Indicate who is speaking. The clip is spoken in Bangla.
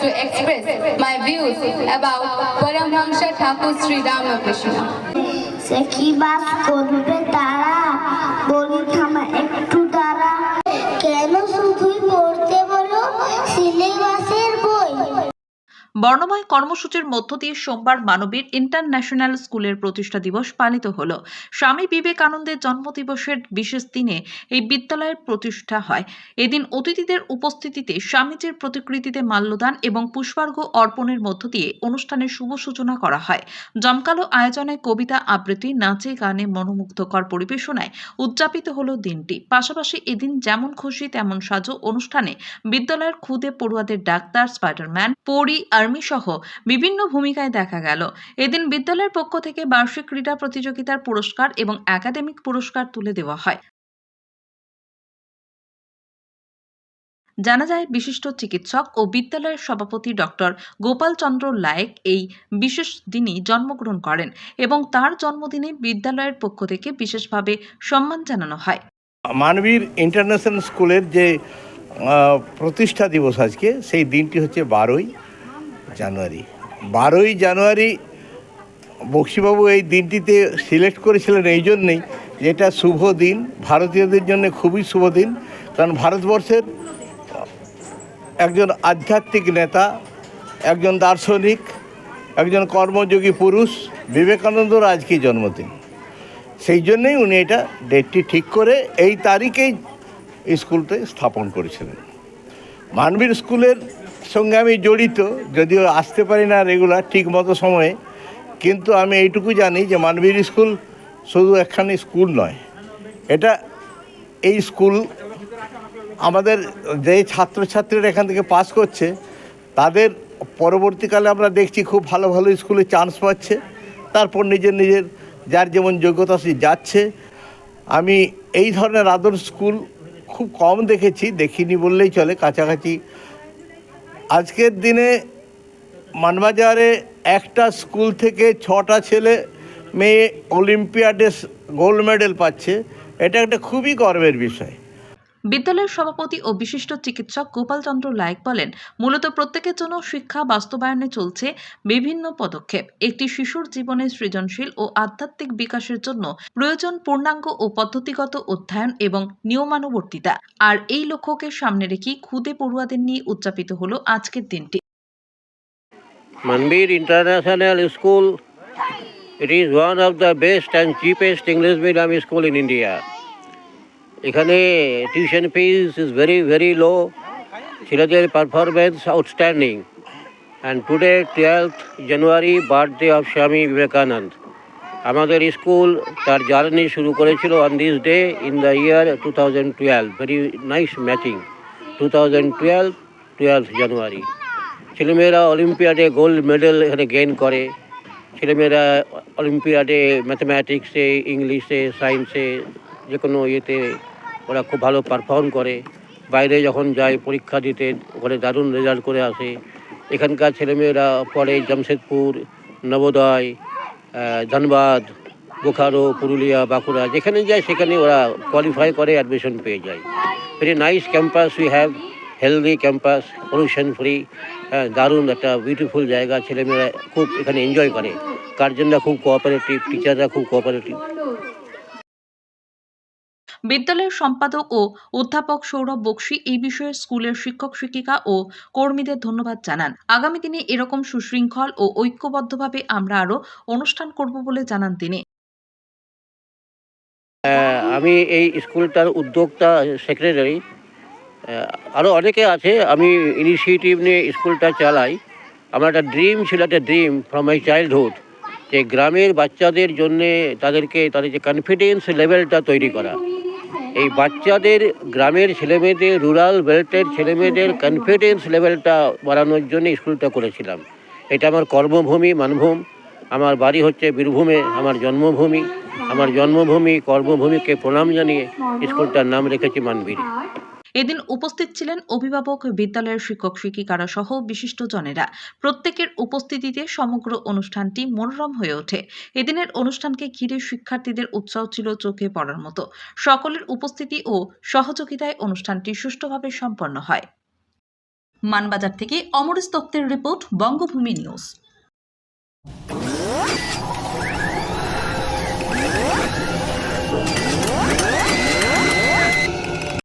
Speaker 1: to express my views about Paramhamsa Thakur Sri Ramakrishna.
Speaker 2: সে কি বাস করবে তারা? বলি থামা একটু তারা
Speaker 3: বর্ণময় কর্মসূচির মধ্য দিয়ে সোমবার মানবীর ইন্টারন্যাশনাল স্কুলের প্রতিষ্ঠা দিবস পালিত হল। স্বামী বিবেকানন্দের জন্মদিবসের বিশেষ দিনে এই বিদ্যালয়ের প্রতিষ্ঠা হয়। এদিন অতিথিদের উপস্থিতিতে স্বামীজির প্রতিকৃতিতে মাল্যদান এবং পুষ্পার্ঘ অর্পণের মধ্য দিয়ে অনুষ্ঠানের শুভ সূচনা করা হয়। জমকালো আয়োজনে কবিতা আবৃত্তি, নাচে গানে মনোমুগ্ধকর পরিবেশনায় উদযাপিত হল দিনটি। পাশাপাশি এদিন যেমন খুশি, তেমন সাজো অনুষ্ঠানে বিদ্যালয়ের খুদে পড়ুয়াদের ডাক্তার, স্পাইডারম্যান, পরি আর্মি সহ বিভিন্ন ভূমিকায় দেখা গেল। এদিন বিদ্যালয়ের পক্ষ থেকে বার্ষিক ক্রীড়া প্রতিযোগিতার পুরস্কার এবং একাডেমিক পুরস্কার তুলে দেওয়া হয়। জানা যায়, বিশিষ্ট চিকিৎসক ও বিদ্যালয়ের সভাপতি ডক্টর গোপাল চন্দ্র লায়েক এই বিশেষ দিনই জন্মগ্রহণ করেন এবং তার জন্মদিনে বিদ্যালয়ের পক্ষ থেকে বিশেষভাবে সম্মান জানানো হয়।
Speaker 4: মানবীর ইন্টারন্যাশনাল স্কুলের যে প্রতিষ্ঠা দিবস আজকে, সেই দিনটি হচ্ছে বারোই। জানুয়ারি। বারোই জানুয়ারি বক্সিবাবু এই দিনটিতে সিলেক্ট করেছিলেন এই জন্যেই এটা শুভ দিন, ভারতীয়দের জন্য খুবই শুভ দিন, কারণ ভারতবর্ষের একজন আধ্যাত্মিক নেতা, একজন দার্শনিক, একজন কর্মযোগী পুরুষ, বিবেকানন্দর আজকে জন্মদিন। সেই জন্যেই উনি এটা ডেটটি ঠিক করে এই তারিখেই স্কুলটা স্থাপন করেছিলেন। মানবীর স্কুলের সঙ্গে আমি জড়িত, যদিও আসতে পারি না রেগুলার ঠিক মতো সময়ে, কিন্তু আমি এইটুকু জানি যে মানবীর স্কুল শুধু একখানি স্কুল নয়। এটা এই স্কুল আমাদের যে ছাত্রছাত্রীরা এখান থেকে পাস করছে, তাদের পরবর্তীকালে আমরা দেখছি খুব ভালো ভালো স্কুলে চান্স পাচ্ছে, তারপর নিজের নিজের যার যেমন যোগ্যতা সে যাচ্ছে। আমি এই ধরনের আদর্শ স্কুল খুব কম দেখেছি, দেখিনি বললেই চলে, কাছাকাছি আজকের দিনে মানবাজারে একটা স্কুল থেকে ছটা ছেলে মেয়ে অলিম্পিয়াডে গোল্ড মেডেল পাচ্ছে। এটা একটা খুবই গর্বের বিষয়।
Speaker 3: বিদ্যালয়ের সভাপতি ও বিশিষ্ট চিকিৎসক গোপাল চন্দ্র লায়েক বলেন মূলত প্রত্যেকের জন্য শিক্ষা বাস্তবায়নে চলছে বিভিন্ন পদক্ষেপ। একটি শিশুর জীবনে সৃজনশীল ও আধ্যাত্মিক বিকাশের জন্য প্রয়োজন পূর্ণাঙ্গ ও পদ্ধতিগত অধ্যয়ন এবং নিয়মানুবর্তিতা। আর এই লক্ষ্যকে সামনে রেখেই খুদে পড়ুয়াদের নিয়ে উদযাপিত হলো আজকের দিনটি।
Speaker 5: Manbir International School, it is one of the best and cheapest English. এখানে tuition fees is very very low ছেলেদের performance outstanding and today twelfth January birthday of Swami Vivekananda আমাদের স্কুল তার জার্নি শুরু করেছিল on this day in the year two thousand twelve very nice matching two thousand twelve twelve January ছেলেমেয়েরা অলিম্পিয়াডে গোল্ড মেডেল এখানে গেইন করে। ছেলেমেয়েরা অলিম্পিয়াডে ম্যাথমেটিক্সে ইংলিশে সায়েন্সে যে কোনো ইয়েতে ওরা খুব ভালো পারফর্ম করে। বাইরে যখন যায় পরীক্ষা দিতে, ওখানে দারুণ রেজাল্ট করে আসে। এখানকার ছেলেমেয়েরা পড়ে জামশেদপুর, নবোদয় ধানবাদ বোকারো পুরুলিয়া, বাঁকুড়া, যেখানে যায় সেখানে ওরা কোয়ালিফাই করে অ্যাডমিশন পেয়ে যায়। Very nice campus we have healthy campus pollution free হ্যাঁ দারুণ একটা বিউটিফুল জায়গা। ছেলেমেয়েরা খুব এখানে এনজয় করে। গার্জেনরা খুব কোঅপারেটিভ টিচাররা খুব কোঅপারেটিভ
Speaker 3: বিদ্যালয়ের সম্পাদক ও অধ্যাপক সৌরভ বক্সি এই বিষয়ে স্কুলের শিক্ষক, শিক্ষিকা ও কর্মীদের ধন্যবাদ জানান। আগামী দিনে এরকম সুশৃঙ্খল ও ঐক্যবদ্ধভাবে আমরা আরও অনুষ্ঠান করব বলে জানান তিনি।
Speaker 5: আমি এই স্কুলটার উদ্যোক্তা, সেক্রেটারি। আরও অনেকে আছে, আমি ইনিশিয়েটিভ নিয়ে স্কুলটা চালাই। আমার একটা ড্রিম ছিল, একটা ড্রিম ফ্রম মাই চাইল্ডহুড যে গ্রামের বাচ্চাদের জন্যে তাদেরকে, তাদের যে কনফিডেন্স লেভেলটা তৈরি করা। এই বাচ্চাদের গ্রামের ছেলেমেয়েদের রুরাল বেল্টের ছেলেমেয়েদের কনফিডেন্স লেভেলটা বাড়ানোর জন্য স্কুলটা করেছিলাম। এটা আমার কর্মভূমি, মানভূম। আমার বাড়ি হচ্ছে বীরভূমে, আমার জন্মভূমি। আমার জন্মভূমি, কর্মভূমিকে প্রণাম জানিয়ে স্কুলটার নাম রেখেছি মানবীর
Speaker 3: এদিন উপস্থিত ছিলেন অভিভাবক, বিদ্যালয়ের শিক্ষক, শিক্ষিকারা সহ বিশিষ্টজনেরা প্রত্যেকের উপস্থিতিতে সমগ্র অনুষ্ঠানটি মনোরম হয়ে ওঠে। এদিনের অনুষ্ঠানকে ঘিরে শিক্ষার্থীদের উৎসাহ ছিল চোখে পড়ার মতো। সকলের উপস্থিতি ও সহযোগিতায় অনুষ্ঠানটি সুষ্ঠুভাবে সম্পন্ন হয়। মানবাজার থেকে অমরেশ দত্তের রিপোর্ট, বঙ্গভূমি নিউজ।